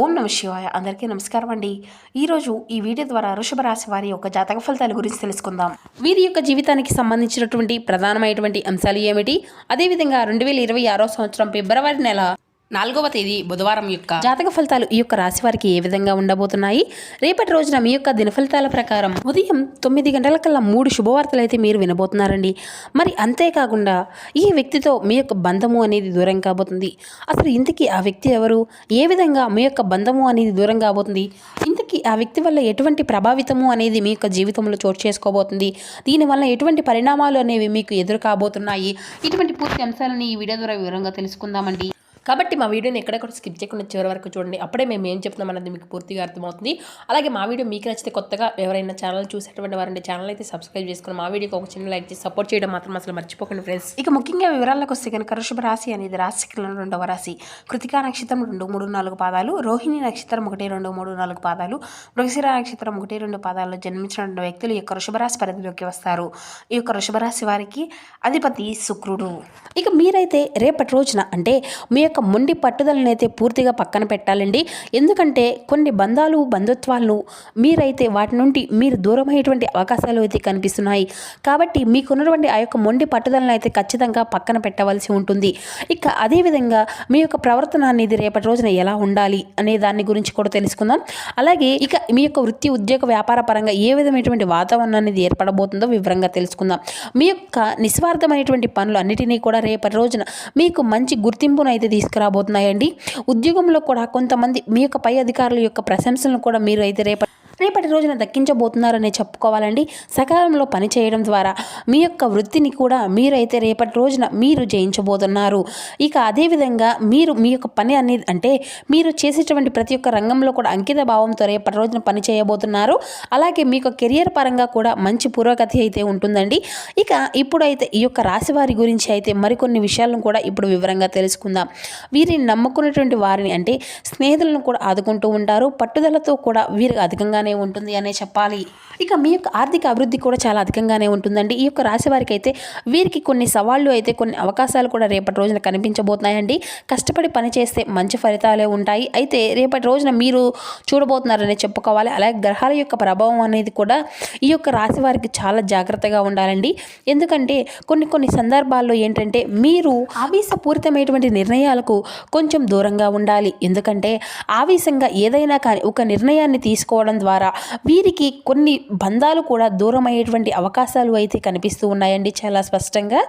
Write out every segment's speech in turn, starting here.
ఓం నమ శివాయ. అందరికీ నమస్కారం అండి. ఈరోజు ఈ వీడియో ద్వారా వృషభ రాశి వారి యొక్క జాతక ఫలితాల గురించి తెలుసుకుందాం. వీరి యొక్క జీవితానికి సంబంధించినటువంటి ప్రధానమైనటువంటి అంశాలు ఏమిటి? అదేవిధంగా రెండు వేల ఇరవై ఆరో సంవత్సరం ఫిబ్రవరి నెల నాలుగవ తేదీ బుధవారం యొక్క జాతక ఫలితాలు ఈ యొక్క రాశి వారికి ఏ విధంగా ఉండబోతున్నాయి? రేపటి రోజున మీ యొక్క దిన ఫలితాల ప్రకారం ఉదయం తొమ్మిది గంటల కల్లా మూడు శుభవార్తలు అయితే మీరు వినబోతున్నారండి. మరి అంతేకాకుండా ఈ వ్యక్తితో మీ యొక్క బంధము అనేది దూరం కాబోతుంది. అసలు ఇంతకీ ఆ వ్యక్తి ఎవరు? ఏ విధంగా మీ యొక్క బంధము అనేది దూరం కాబోతుంది? ఇంతకీ ఆ వ్యక్తి వల్ల ఎటువంటి ప్రభావితము అనేది మీ యొక్క జీవితంలో చోటు చేసుకోబోతుంది? దీనివల్ల ఎటువంటి పరిణామాలు అనేవి మీకు ఎదురు కాబోతున్నాయి? ఇటువంటి పూర్తి అంశాలని ఈ వీడియో ద్వారా వివరంగా తెలుసుకుందామండి. కాబట్టి మా వీడియోని ఎక్కడెక్కడ స్కిప్ చేయకుండా చివరి వరకు చూడండి. అప్పుడే మేము ఏం చెప్తున్నాం అన్నది మీకు పూర్తిగా అర్థమవుతుంది. అలాగే మా వీడియో మీకు నచ్చితే కొత్తగా ఎవరైనా ఛానల్ చూసేటువంటి వారంటే ఛానల్ అయితే సబ్స్క్రైబ్ చేసుకుని మా వీడియోకి ఒక చిన్న లైక్ చేసి సపోర్ట్ చేయడం మాత్రం అసలు మర్చిపోకండి ఫ్రెండ్స్. ఇక ముఖ్యంగా వివరాలకు వస్తే కనుక వృషభ రాశి అనేది రాశికలను రెండవ రాశి. కృతికా నక్షత్రం రెండు మూడు నాలుగు పాదాలు రోహిణి నక్షత్రం ఒకటి రెండు మూడు నాలుగు పాదాలు మృగశిర నక్షత్రం ఒకటి రెండు పాదాల్లో జన్మించిన వ్యక్తులు ఈ యొక్క వృషభ రాశి పరిధిలోకి వస్తారు. ఈ యొక్క వృషభ రాశి వారికి అధిపతి శుక్రుడు. ఇక మీరైతే రేపటి రోజున అంటే మీ యొక్క మొండి పట్టుదలనైతే పూర్తిగా పక్కన పెట్టాలండి. ఎందుకంటే కొన్ని బంధాలు బంధుత్వాలను మీరైతే వాటి నుండి మీరు దూరమయ్యేటువంటి అవకాశాలు అయితే కనిపిస్తున్నాయి. కాబట్టి మీకున్నటువంటి ఆ యొక్క మొండి పట్టుదలను అయితే ఖచ్చితంగా పక్కన పెట్టవలసి ఉంటుంది. ఇక అదేవిధంగా మీ యొక్క ప్రవర్తన అనేది రేపటి రోజున ఎలా ఉండాలి అనే దాని గురించి కూడా తెలుసుకుందాం. అలాగే ఇక మీ యొక్క వృత్తి ఉద్యోగ వ్యాపార పరంగా ఏ విధమైనటువంటి వాతావరణం అనేది ఏర్పడబోతుందో వివరంగా తెలుసుకుందాం. మీ యొక్క నిస్వార్థమైనటువంటి పనులు అన్నిటినీ కూడా రేపటి రోజున మీకు మంచి గుర్తింపును అయితే తీసుకురాబోతున్నాయండి. ఉద్యోగంలో కూడా కొంతమంది మీ యొక్క పై అధికారుల యొక్క ప్రశంసలను కూడా మీరు అయితే రేపటి రేపటి రోజున దక్కించబోతున్నారనే చెప్పుకోవాలండి. సకాలంలో పని చేయడం ద్వారా మీ యొక్క వృత్తిని కూడా మీరైతే రేపటి రోజున మీరు జయించబోతున్నారు. ఇక అదేవిధంగా మీరు మీ యొక్క పని అనేది అంటే మీరు చేసేటువంటి ప్రతి ఒక్క రంగంలో కూడా అంకిత భావంతో రేపటి రోజున పని చేయబోతున్నారు. అలాగే మీకు కెరియర్ పరంగా కూడా మంచి పురోగతి అయితే ఉంటుందండి. ఇక ఇప్పుడైతే ఈ యొక్క రాశి వారి గురించి అయితే మరికొన్ని విషయాలను కూడా ఇప్పుడు వివరంగా తెలుసుకుందాం. వీరిని నమ్ముకున్నటువంటి వారిని అంటే స్నేహితులను కూడా ఆదుకుంటూ ఉంటారు. పట్టుదలతో కూడా వీరు అధికంగానే ఉంటుంది అనే చెప్పాలి. ఇక మీ యొక్క ఆర్థిక అభివృద్ధి కూడా చాలా అధికంగానే ఉంటుందండి. ఈ యొక్క రాశి వారికి అయితే వీరికి కొన్ని సవాళ్ళు అయితే కొన్ని అవకాశాలు కూడా రేపటి రోజున కనిపించబోతున్నాయండి. కష్టపడి పని చేస్తే మంచి ఫలితాలే ఉంటాయి. అయితే రేపటి రోజున మీరు చూడబోతున్నారని చెప్పుకోవాలి. అలాగే గ్రహాల యొక్క ప్రభావం అనేది కూడా ఈ యొక్క రాశి వారికి చాలా జాగ్రత్తగా ఉండాలండి. ఎందుకంటే కొన్ని కొన్ని సందర్భాల్లో ఏంటంటే మీరు ఆవేశపూరితమైనటువంటి నిర్ణయాలకు కొంచెం దూరంగా ఉండాలి. ఎందుకంటే ఆవేశంగా ఏదైనా కానీ ఒక నిర్ణయాన్ని తీసుకోవడం ద్వారా వీరికి కొన్ని బంధాలు కూడా దూరం అయ్యేటువంటి అవకాశాలు అయితే కనిపిస్తూ ఉన్నాయండి చాలా స్పష్టంగా.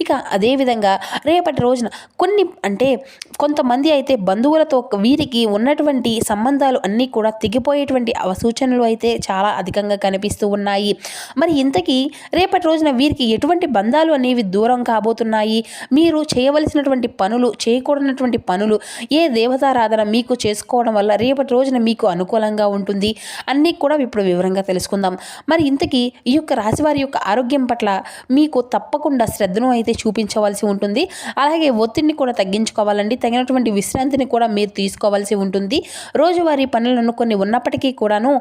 ఇక అదేవిధంగా రేపటి రోజున కొన్ని అంటే కొంతమంది అయితే బంధువులతో వీరికి ఉన్నటువంటి సంబంధాలు అన్నీ కూడా తెగిపోయేటువంటి అవ- సూచనలు అయితే చాలా అధికంగా కనిపిస్తూ ఉన్నాయి. మరి ఇంతకీ రేపటి రోజున వీరికి ఎటువంటి బంధాలు అనేవి దూరం కాబోతున్నాయి? మీరు చేయవలసినటువంటి పనులు చేయకూడనటువంటి పనులు ఏ దేవతారాధన మీకు చేసుకోవడం వల్ల రేపటి రోజున మీకు అనుకూలంగా ఉంటుంది? అన్నీ కూడా ఇప్పుడు వివరంగా తెలుసుకుందాం. మరి ఇంతకీ ఈ యొక్క రాశివారి యొక్క ఆరోగ్యం పట్ల మీకు తప్పకుండా శ్రద్ధను అయితే చూపించవలసి ఉంటుంది. అలాగే ఒత్తిడిని కూడా తగ్గించుకోవాలండి. తగినటువంటి విశ్రాంతిని కూడా మీరు తీసుకోవాల్సి ఉంటుంది. రోజువారీ పనులను కొన్ని ఉన్నప్పటికీ కూడాను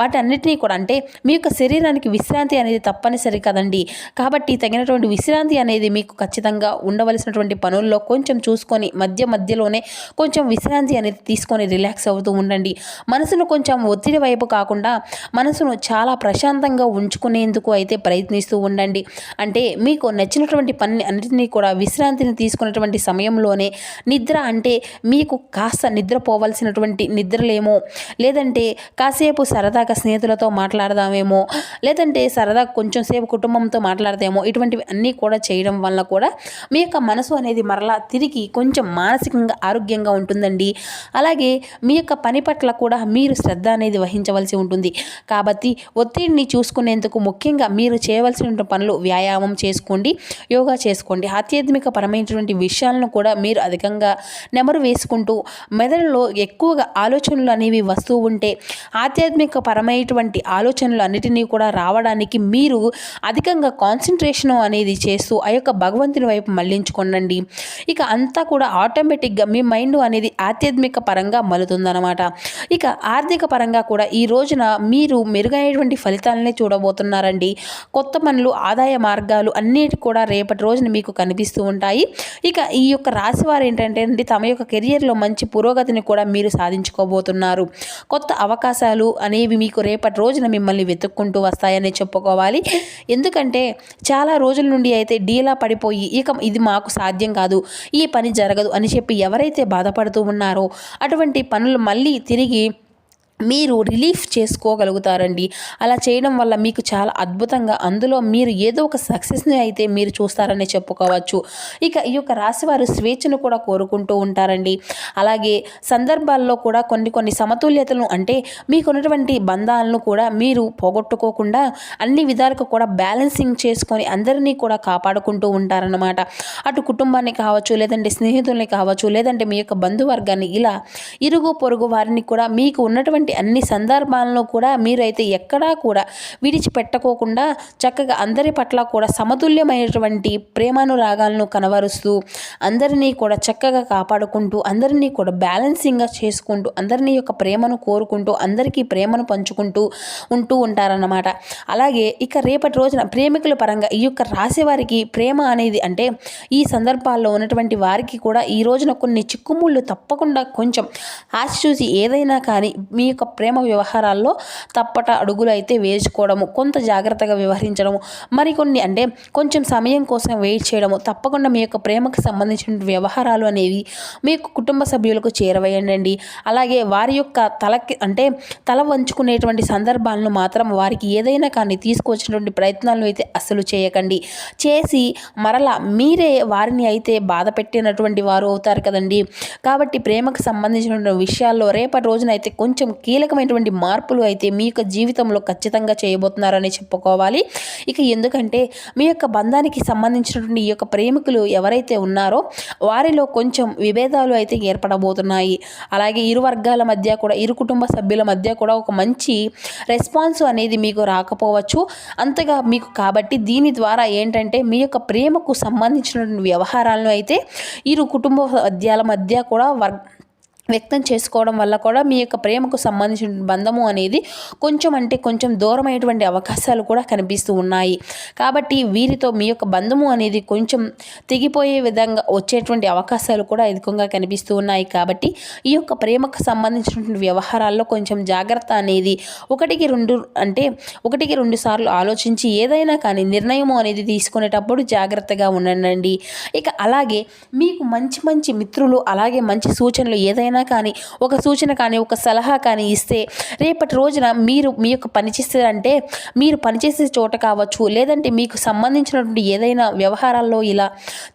వాటన్నిటినీ కూడా అంటే మీ యొక్క శరీరానికి విశ్రాంతి అనేది తప్పనిసరి కదండి. కాబట్టి తగినటువంటి విశ్రాంతి అనేది మీకు ఖచ్చితంగా ఉండవలసినటువంటి పనుల్లో కొంచెం చూసుకొని మధ్య మధ్యలోనే కొంచెం విశ్రాంతి అనేది తీసుకొని రిలాక్స్ అవుతూ ఉండండి. మనసును కొంచెం ఒత్తిడి వైపు కాకుండా మనసును చాలా ప్రశాంతంగా ఉంచుకునేందుకు అయితే ప్రయత్నిస్తూ ఉండండి. అంటే మీకు నచ్చినటువంటి పని అన్నింటినీ కూడా విశ్రాంతిని తీసుకున్నటువంటి సమయంలోనే నిద్ర అంటే మీకు కాస్త నిద్రపోవలసినటువంటి నిద్రలేమో లేదంటే కాసేపు సరదాగా స్నేహితులతో మాట్లాడదామేమో లేదంటే సరదా కొంచెం సేపు కుటుంబంతో మాట్లాడదామో ఇటువంటివి అన్నీ కూడా చేయడం వల్ల కూడా మీ యొక్క మనసు అనేది మరలా తిరిగి కొంచెం మానసికంగా ఆరోగ్యంగా ఉంటుందండి. అలాగే మీ యొక్క పని పట్ల కూడా మీరు శ్రద్ధ అనేది వహించవలసి ఉంటుంది. కాబట్టి ఒత్తిడిని చూసుకునేందుకు ముఖ్యంగా మీరు చేయవలసిన పనులు వ్యాయామం చేసుకోండి యోగా చేసుకోండి. ఆధ్యాత్మిక పరమైనటువంటి విషయాలను కూడా మీరు అధికంగా నెమరు వేసుకుంటూ మెదడులో ఎక్కువగా ఆలోచనలు అనేవి వస్తూ ఉంటే ఆధ్యాత్మిక పరమైనటువంటి ఆలోచనలు అన్నిటినీ కూడా రావడానికి మీరు అధికంగా కాన్సన్ట్రేషన్ అనేది చేస్తూ ఆ యొక్క భగవంతుని వైపు మళ్ళించుకోండి ఇక అంతా కూడా ఆటోమేటిక్గా మీ మైండ్ అనేది ఆధ్యాత్మిక పరంగా మలుతుందన్నమాట. ఇక ఆర్థిక పరంగా కూడా ఈ రోజున మీరు మెరుగైనటువంటి ఫలితాలనే చూడబోతున్నారండి. కొత్త పనులు ఆదాయ మార్గాలు అన్నిటి కూడా రేపటి రోజున మీకు కనిపిస్తూ ఉంటాయి. ఇక ఈ యొక్క రాశి వారు ఏంటంటే అండి తమ యొక్క కెరియర్లో మంచి పురోగతిని కూడా మీరు సాధించుకోబోతున్నారు. కొత్త అవకాశాలు అనేవి మీకు రేపటి రోజున మిమ్మల్ని వెతుక్కుంటూ వస్తాయని చెప్పుకోవాలి. ఎందుకంటే చాలా రోజుల నుండి అయితే డీలా పడిపోయి ఇక ఇది మాకు సాధ్యం కాదు ఈ పని జరగదు అని చెప్పి ఎవరైతే బాధపడుతూ ఉన్నారో అటువంటి పనులు మళ్ళీ తిరిగి మీరు రిలీఫ్ చేసుకోగలుగుతారండి. అలా చేయడం వల్ల మీకు చాలా అద్భుతంగా అందులో మీరు ఏదో ఒక సక్సెస్ని అయితే మీరు చూస్తారని చెప్పుకోవచ్చు. ఇక ఈ యొక్క రాశివారు స్వేచ్ఛను కూడా కోరుకుంటూ ఉంటారండి. అలాగే సందర్భాల్లో కూడా కొన్ని కొన్ని సమతుల్యతలను అంటే మీకున్నటువంటి బంధాలను కూడా మీరు పోగొట్టుకోకుండా అన్ని విధాలుగా కూడా బ్యాలెన్సింగ్ చేసుకొని అందరినీ కూడా కాపాడుకుంటూ ఉంటారన్నమాట. అటు కుటుంబాన్ని కావచ్చు లేదంటే స్నేహితుల్ని కావచ్చు లేదంటే మీ యొక్క బంధువర్గాన్ని ఇలా ఇరుగు పొరుగు వారిని కూడా మీకు ఉన్నటువంటి అన్ని సందర్భాలను కూడా మీరైతే ఎక్కడా కూడా విడిచిపెట్టుకోకుండా చక్కగా అందరి పట్ల కూడా సమతుల్యమైనటువంటి ప్రేమానురాగాలను కనబరుస్తూ అందరినీ కూడా చక్కగా కాపాడుకుంటూ అందరినీ కూడా బ్యాలెన్సింగ్గా చేసుకుంటూ అందరినీ యొక్క ప్రేమను కోరుకుంటూ అందరికీ ప్రేమను పంచుకుంటూ ఉంటూ ఉంటారన్నమాట. అలాగే ఇక రేపటి రోజున ప్రేమికుల పరంగా ఈ యొక్క రాశి వారికి ప్రేమ అనేది అంటే ఈ సందర్భాల్లో ఉన్నటువంటి వారికి కూడా ఈ రోజున కొన్ని చిక్కుముళ్ళు తప్పకుండా కొంచెం ఆశ చూసి ఏదైనా కానీ మీ యొక్క ప్రేమ వ్యవహారాల్లో తప్పట అడుగులు అయితే వేసుకోవడము కొంత జాగ్రత్తగా వ్యవహరించడము మరికొన్ని అంటే కొంచెం సమయం కోసం వెయిట్ చేయడము తప్పకుండా మీ యొక్క ప్రేమకు సంబంధించిన వ్యవహారాలు అనేవి మీ యొక్క కుటుంబ సభ్యులకు చేరవేయండి అలాగే వారి యొక్క తలకి అంటే తల వంచుకునేటువంటి సందర్భాలను మాత్రం వారికి ఏదైనా కానీ తీసుకొచ్చినటువంటి ప్రయత్నాలను అయితే అస్సలు చేయకండి. చేసి మరలా మీరే వారిని అయితే బాధ పెట్టినటువంటి వారు అవుతారు కదండి. కాబట్టి ప్రేమకు సంబంధించిన విషయాల్లో రేపటి రోజున అయితే కొంచెం కీలకమైనటువంటి మార్పులు అయితే మీ యొక్క జీవితంలో ఖచ్చితంగా చేయబోతున్నారని చెప్పుకోవాలి. ఇక ఎందుకంటే మీ యొక్క బంధానికి సంబంధించినటువంటి ఈ యొక్క ప్రేమికులు ఎవరైతే ఉన్నారో వారిలో కొంచెం విభేదాలు అయితే ఏర్పడబోతున్నాయి. అలాగే ఇరు వర్గాల మధ్య కూడా ఇరు కుటుంబ సభ్యుల మధ్య కూడా ఒక మంచి రెస్పాన్స్ అనేది మీకు రాకపోవచ్చు. అంతగా మీకు కాబట్టి దీని ద్వారా ఏంటంటే మీ యొక్క ప్రేమకు సంబంధించినటువంటి వ్యవహారాలను అయితే ఇరు కుటుంబ మధ్యాల మధ్య కూడా వర్గ వ్యక్తం చేసుకోవడం వల్ల కూడా మీ యొక్క ప్రేమకు సంబంధించిన బంధము అనేది కొంచెం అంటే కొంచెం దూరమైనటువంటి అవకాశాలు కూడా కనిపిస్తూ ఉన్నాయి. కాబట్టి వీరితో మీ యొక్క బంధము అనేది కొంచెం తెగిపోయే విధంగా వచ్చేటువంటి అవకాశాలు కూడా అధికంగా కనిపిస్తూ ఉన్నాయి. కాబట్టి ఈ యొక్క ప్రేమకు సంబంధించినటువంటి వ్యవహారాల్లో కొంచెం జాగ్రత్త అనేది ఒకటికి రెండు అంటే ఒకటికి రెండు సార్లు ఆలోచించి ఏదైనా కానీ నిర్ణయం అనేది తీసుకునేటప్పుడు జాగ్రత్తగా ఉండండి. ఇక అలాగే మీకు మంచి మంచి మిత్రులు అలాగే మంచి సూచనలు ఏదైనా ఏదైనా కానీ ఒక సూచన కానీ ఒక సలహా కానీ ఇస్తే రేపటి రోజున మీరు మీ యొక్క పనిచేస్తారంటే మీరు పనిచేసే చోట కావచ్చు లేదంటే మీకు సంబంధించినటువంటి ఏదైనా వ్యవహారాల్లో ఇలా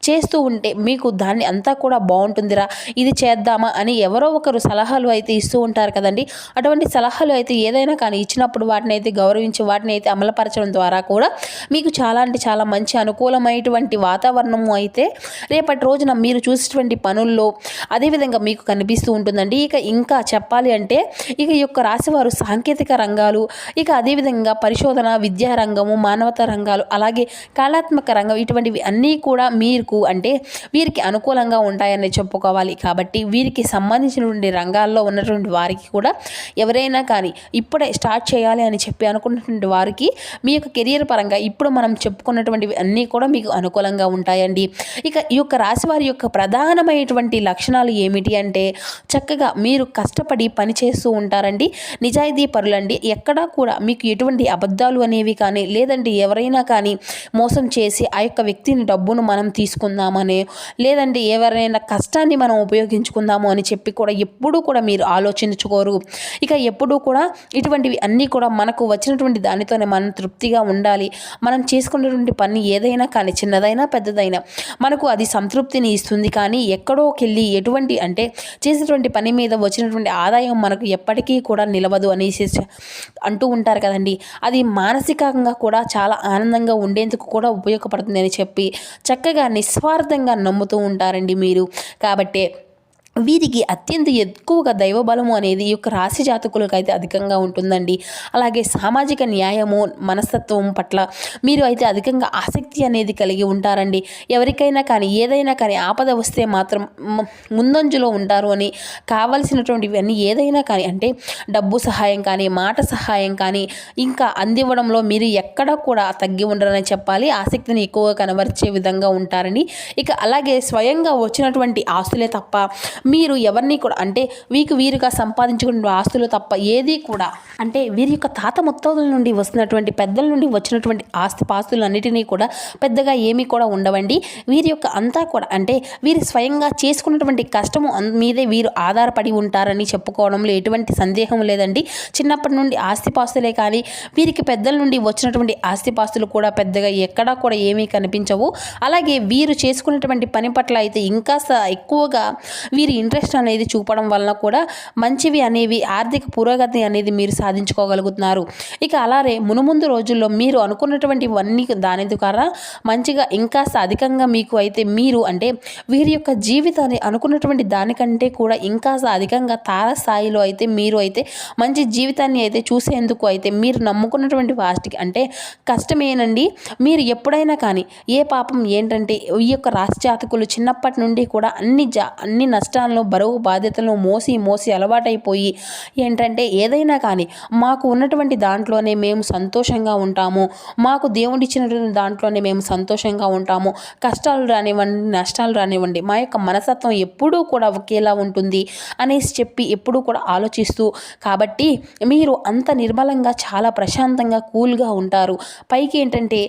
చేస్తూ ఉంటే మీకు దాన్ని అంతా కూడా బాగుంటుందిరా ఇది చేద్దామా అని ఎవరో ఒకరు సలహాలు అయితే ఇస్తూ ఉంటారు కదండి. అటువంటి సలహాలు అయితే ఏదైనా కానీ ఇచ్చినప్పుడు వాటిని అయితే గౌరవించి వాటిని అయితే అమలుపరచడం ద్వారా కూడా మీకు చాలా అంటే చాలా మంచి అనుకూలమైనటువంటి వాతావరణము అయితే రేపటి రోజున మీరు చూసేటువంటి పనుల్లో అదేవిధంగా మీకు కనిపిస్తూ ఉంటుందండి. ఇక ఇంకా చెప్పాలి అంటే ఇక ఈ యొక్క రాశివారు సాంకేతిక రంగాలు ఇక అదేవిధంగా పరిశోధన విద్యా రంగము మానవతా రంగాలు అలాగే కళాత్మక రంగం ఇటువంటివి అన్నీ కూడా మీకు అంటే వీరికి అనుకూలంగా ఉంటాయని చెప్పుకోవాలి. కాబట్టి వీరికి సంబంధించినటువంటి రంగాల్లో ఉన్నటువంటి వారికి కూడా ఎవరైనా కానీ ఇప్పుడే స్టార్ట్ చేయాలి అని చెప్పి అనుకున్నటువంటి వారికి మీ యొక్క కెరియర్ పరంగా ఇప్పుడు మనం చెప్పుకున్నటువంటివి అన్నీ కూడా మీకు అనుకూలంగా ఉంటాయండి. ఇక ఈ యొక్క రాశి వారి యొక్క ప్రధానమైనటువంటి లక్షణాలు ఏమిటి అంటే చక్కగా మీరు కష్టపడి పని చేస్తూ ఉంటారండి. నిజాయితీ పరులండి. ఎక్కడా కూడా మీకు ఎటువంటి అబద్ధాలు అనేవి కానీ లేదంటే ఎవరైనా కానీ మోసం చేసి ఆ యొక్క వ్యక్తిని డబ్బును మనం తీసుకుందామని లేదంటే ఎవరైనా కష్టాన్ని మనం ఉపయోగించుకుందాము అని చెప్పి కూడా ఎప్పుడూ కూడా మీరు ఆలోచించుకోరు. ఇక ఎప్పుడూ కూడా ఇటువంటివి అన్నీ కూడా మనకు వచ్చినటువంటి దానితోనే మనం తృప్తిగా ఉండాలి. మనం చేసుకున్నటువంటి పని ఏదైనా కానీ చిన్నదైనా పెద్దదైనా మనకు అది సంతృప్తిని ఇస్తుంది. కానీ ఎక్కడోకెళ్ళి ఎటువంటి అంటే చేసిన చేసినటువంటి పని మీద వచ్చినటువంటి ఆదాయం మనకు ఎప్పటికీ కూడా నిలవదు అనేసి అంటూ ఉంటారు కదండి. అది మానసికంగా కూడా చాలా ఆనందంగా ఉండేందుకు కూడా ఉపయోగపడుతుంది అని చెప్పి చక్కగా నిస్వార్థంగా నమ్ముతూ ఉంటారండి మీరు. కాబట్టి వీరికి అత్యంత ఎక్కువగా దైవబలము అనేది ఈ యొక్క రాశి జాతకులకు అయితే అధికంగా ఉంటుందండి. అలాగే సామాజిక న్యాయము మనస్తత్వం పట్ల మీరు అయితే అధికంగా ఆసక్తి అనేది కలిగి ఉంటారండి. ఎవరికైనా కానీ ఏదైనా కానీ ఆపద వస్తే మాత్రం ముందంజలో ఉంటారు అని కావలసినటువంటివన్నీ ఏదైనా కానీ అంటే డబ్బు సహాయం కానీ మాట సహాయం కానీ ఇంకా అందివ్వడంలో మీరు ఎక్కడ కూడా తగ్గి ఉండరని చెప్పాలి. ఆసక్తిని ఎక్కువగా కనబరిచే విధంగా ఉంటారని. ఇక అలాగే స్వయంగా వచ్చినటువంటి ఆస్తులే తప్ప మీరు ఎవరిని కూడా అంటే వీరికి వీరుగా సంపాదించుకున్న ఆస్తులు తప్ప ఏది కూడా అంటే వీరి యొక్క తాత ముత్తోదుల నుండి వస్తున్నటువంటి పెద్దల నుండి వచ్చినటువంటి ఆస్తి పాస్తులు అన్నిటినీ కూడా పెద్దగా ఏమీ కూడా ఉండవండి. వీరి యొక్క అంతా కూడా అంటే వీరు స్వయంగా చేసుకున్నటువంటి కష్టము మీదే వీరు ఆధారపడి ఉంటారని చెప్పుకోవడంలో ఎటువంటి సందేహం లేదండి. చిన్నప్పటి నుండి ఆస్తిపాస్తులే కానీ వీరికి పెద్దల నుండి వచ్చినటువంటి ఆస్తిపాస్తులు కూడా పెద్దగా ఎక్కడా కూడా ఏమీ కనిపించవు. అలాగే వీరు చేసుకున్నటువంటి పని పట్ల అయితే ఇంకా స- ఎక్కువగా వీరి ఇంట్రెస్ట్ అనేది చూపడం వలన కూడా మంచివి అనేవి ఆర్థిక పురోగతి అనేది మీరు సాధించుకోగలుగుతున్నారు. ఇక అలాగే మునుముందు రోజుల్లో మీరు అనుకున్నటువంటివన్నీ దాని ద్వారా మంచిగా ఇంకా అధికంగా మీకు అయితే మీరు అంటే వీరి యొక్క జీవితాన్ని అనుకున్నటువంటి దానికంటే కూడా ఇంకా అధికంగా తారస్థాయిలో అయితే మీరు అయితే మంచి జీవితాన్ని అయితే చూసేందుకు అయితే మీరు నమ్ముకున్నటువంటి వాటికి అంటే కష్టమేనండి. మీరు ఎప్పుడైనా కానీ ఏ పాపం ఏంటంటే ఈ యొక్క రాశి జాతకులు చిన్నప్పటి నుండి కూడా అన్ని జా అన్ని కష్టాలను బరువు బాధ్యతలను మోసి మోసి అలవాటైపోయి ఏంటంటే ఏదైనా కానీ మాకు ఉన్నటువంటి దాంట్లోనే మేము సంతోషంగా ఉంటాము. మాకు దేవుడిచ్చినటువంటి దాంట్లోనే మేము సంతోషంగా ఉంటాము. కష్టాలు రానివ్వండి నష్టాలు రానివ్వండి మా యొక్క మనసత్వం ఎప్పుడూ కూడా ఒకేలా ఉంటుంది అనేసి చెప్పి ఎప్పుడూ కూడా ఆలోచిస్తూ కాబట్టి మీరు అంత నిర్మలంగా చాలా ప్రశాంతంగా కూల్గా ఉంటారు. పైకి ఏంటంటే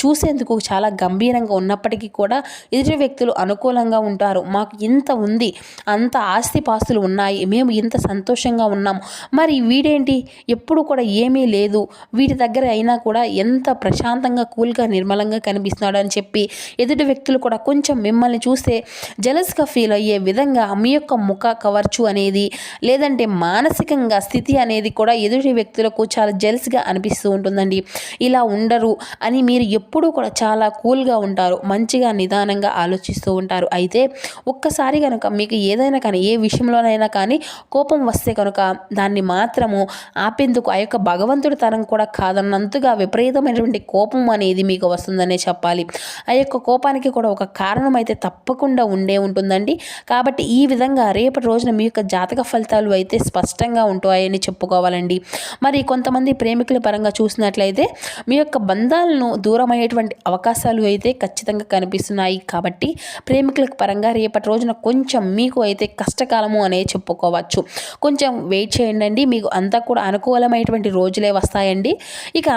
చూసేందుకు చాలా గంభీరంగా ఉన్నప్పటికీ కూడా ఎదుటి వ్యక్తులు అనుకూలంగా ఉంటారు. మాకు ఇంత ఉంది అంత ఆస్తి పాస్తులు ఉన్నాయి. మేము ఇంత సంతోషంగా ఉన్నాం. మరి వీడేంటి? ఎప్పుడు కూడా ఏమీ లేదు. వీటి దగ్గర అయినా కూడా ఎంత ప్రశాంతంగా కూల్గా నిర్మలంగా కనిపిస్తున్నాడు అని చెప్పి ఎదుటి వ్యక్తులు కూడా కొంచెం మిమ్మల్ని చూస్తే జలస్గా ఫీల్ అయ్యే విధంగా మీ యొక్క ముఖ కవర్చు అనేది లేదంటే మానసికంగా స్థితి అనేది కూడా ఎదుటి వ్యక్తులకు చాలా జెల్స్గా అనిపిస్తూ ఉంటుందండి. ఇలా ఉండరు అని మీరు ఎప్పుడూ కూడా చాలా కూల్గా ఉంటారు. మంచిగా నిదానంగా ఆలోచిస్తూ ఉంటారు. అయితే ఒక్కసారి కనుక మీకు ఏదైనా కానీ ఏ విషయంలోనైనా కానీ కోపం వస్తే కనుక దాన్ని మాత్రము ఆపేందుకు ఆ యొక్క భగవంతుడి తరం కూడా కాదన్నంతగా విపరీతమైనటువంటి కోపం అనేది మీకు వస్తుందనే చెప్పాలి. ఆ యొక్క కోపానికి కూడా ఒక కారణం అయితే తప్పకుండా ఉండే ఉంటుందండి. కాబట్టి ఈ విధంగా రేపటి రోజున మీ యొక్క జాతక ఫలితాలు అయితే స్పష్టంగా ఉంటాయని చెప్పుకోవాలండి. మరి కొంతమంది ప్రేమికుల పరంగా చూసినట్లయితే మీ యొక్క బంధాలను దూరమయ్యేటువంటి అవకాశాలు అయితే ఖచ్చితంగా కనిపిస్తున్నాయి. కాబట్టి ప్రేమికుల పరంగా రేపటి రోజున కొంచెం మీ మీకు అయితే కష్టకాలము అనే చెప్పుకోవచ్చు. కొంచెం వెయిట్ చేయండి మీకు అంతా కూడా అనుకూలమైనటువంటి రోజులే వస్తాయండి. ఇక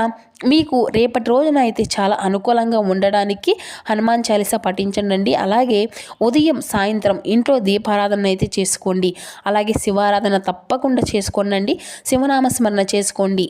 మీకు రేపటి రోజున అయితే చాలా అనుకూలంగా ఉండడానికి హనుమాన్ చాలీసా పఠించండి అలాగే ఉదయం సాయంత్రం ఇంట్లో దీపారాధన అయితే చేసుకోండి. అలాగే శివారాధన తప్పకుండా చేసుకోండి శివనామస్మరణ చేసుకోండి.